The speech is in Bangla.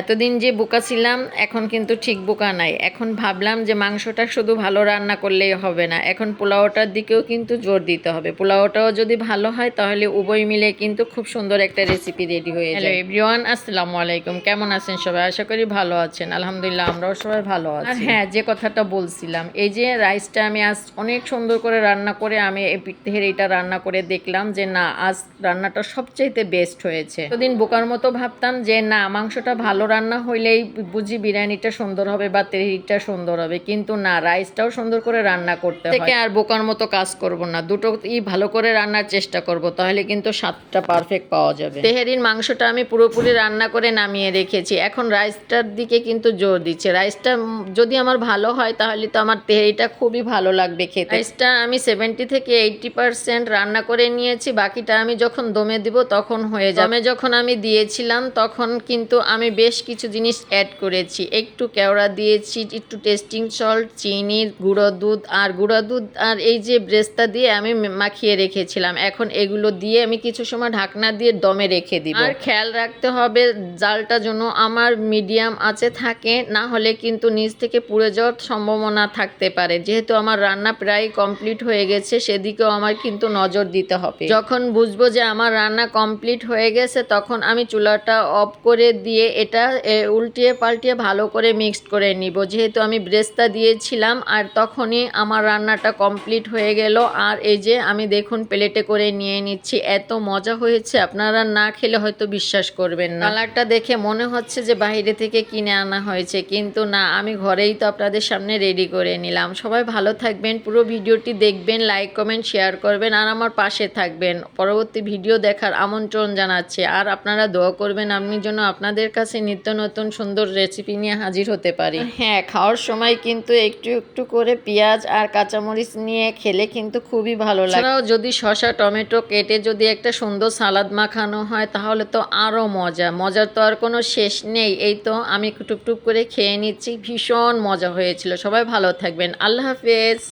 এতদিন যে বোকা ছিলাম এখন কিন্তু ঠিক বোকা নাই। এখন ভাবলাম যে মাংসটা শুধু ভালো রান্না করলেই হবে না এখন পোলাওটার দিকেও কিন্তু জোর দিতে হবে। পোলাওটাও যদি ভালো হয় তাহলে উভয় মিলে কিন্তু খুব সুন্দর একটা রেসিপি রেডি হয়ে যায়। এভরিওয়ান আসসালামু আলাইকুম। কেমন আছেন সবাই? আশা করি ভালো আছেন। আলহামদুলিল্লাহ আমরাও সবাই ভালো আছি। হ্যাঁ যে কথাটা বলছিলাম এই যে রাইসটা আমি আজ অনেক সুন্দর করে রান্না করে আমি এই এটা রান্না করে দেখলাম যে না আজ রান্নাটা সবচাইতে বেস্ট হয়েছে। এতদিন বোকার মতো ভাবতাম যে না মাংসটা ভালো রান্না হইলেই বুঝি বিরিয়ানিটা সুন্দর হবে বা তেহরিটা সুন্দর হবে কিন্তু না রাইসটাও সুন্দর করে রান্না করতে থেকে আর বোকার মতো কাজ করব না দুটোই ভালো করে রান্নার চেষ্টা করব তাহলে কিন্তু স্বাদটা পারফেক্ট পাওয়া যাবে। তেহেরির মাংসটা আমি পুরোপুরি রান্না করে নামিয়ে রেখেছি এখন রাইসটার দিকে কিন্তু জোর দিচ্ছে। রাইসটা যদি আমার ভালো হয় তাহলে তো আমার তেহেরিটা খুবই ভালো লাগবে খেতে। রাইসটা আমি সেভেন্টি থেকে এইটটি পার্সেন্ট রান্না করে নিয়েছি বাকিটা আমি যখন দমে দিব তখন হয়ে যাবে। যখন আমি দিয়েছিলাম তখন কিন্তু আমি বেশ কিছু জিনিস অ্যাড করেছি। একটু কেওড়া দিয়েছি, একটু টেস্টিং সল্ট চিনি, গুঁড়ো দুধ, আর গুঁড়ো দুধ আর এই যে ব্রেস্তা দিয়ে আমি মাখিয়ে রেখেছিলাম। এখন এগুলো দিয়ে আমি কিছু সময় ঢাকনা দিয়ে দমে রেখে দিব। আর খেয়াল রাখতে হবে, জালটা যেন আমার মিডিয়াম আছে, থাকে, না হলে কিন্তু নিচ থেকে পুড়ে যাওয়ার সম্ভাবনা থাকতে পারে। যেহেতু আমার রান্না প্রায় কমপ্লিট হয়ে গেছে, সেদিকেও আমার কিন্তু নজর দিতে হবে। যখন বুঝব যে আমার রান্না কমপ্লিট হয়ে গেছে, তখন আমি চুলাটা অফ করে দিয়ে এটা এ, উল্টিয়ে পাল্টিয়ে ভালো করে মিক্সড করে নিব। যেহেতু আমি ব্রেস্তা দিয়েছিলাম আর তখনই আমার রান্নাটা কমপ্লিট হয়ে গেল। আর এই যে আমি দেখুন প্লেটে করে নিয়ে নিচ্ছি এত মজা হয়েছে। আপনারা না খেলে হয়তো বিশ্বাস করবেন না। কালারটা দেখে মনে হচ্ছে যে বাইরে থেকে কিনে আনা হয়েছে কিন্তু না আমি ঘরেই তো আপনাদের সামনে রেডি করে নিলাম। সবাই ভালো থাকবেন পুরো ভিডিওটি দেখবেন লাইক কমেন্ট শেয়ার করবেন আর আমার পাশে থাকবেন। পরবর্তী ভিডিও দেখার আমন্ত্রণ জানাচ্ছি। আর আপনারা দোয়া করবেন আমি যেন আপনাদের কাছে নিত্য নতুন সুন্দর রেসিপি নিয়ে হাজির হতে পারি। হ্যাঁ খাওয়ার সময় কিন্তু একটু একটু করে পেঁয়াজ আর কাঁচামরিচ নিয়ে খেলে কিন্তু খুবই ভালো লাগে। এছাড়াও যদি শসা টমেটো কেটে যদি একটা সুন্দর সালাদ মাখানো হয় তাহলে তো আরও মজা। মজার তো আর কোনো শেষ নেই। এই তো আমি টুপ টুপ করে খেয়ে নিচ্ছি। ভীষণ মজা হয়েছিল। সবাই ভালো থাকবেন। আল্লাহ হাফেজ।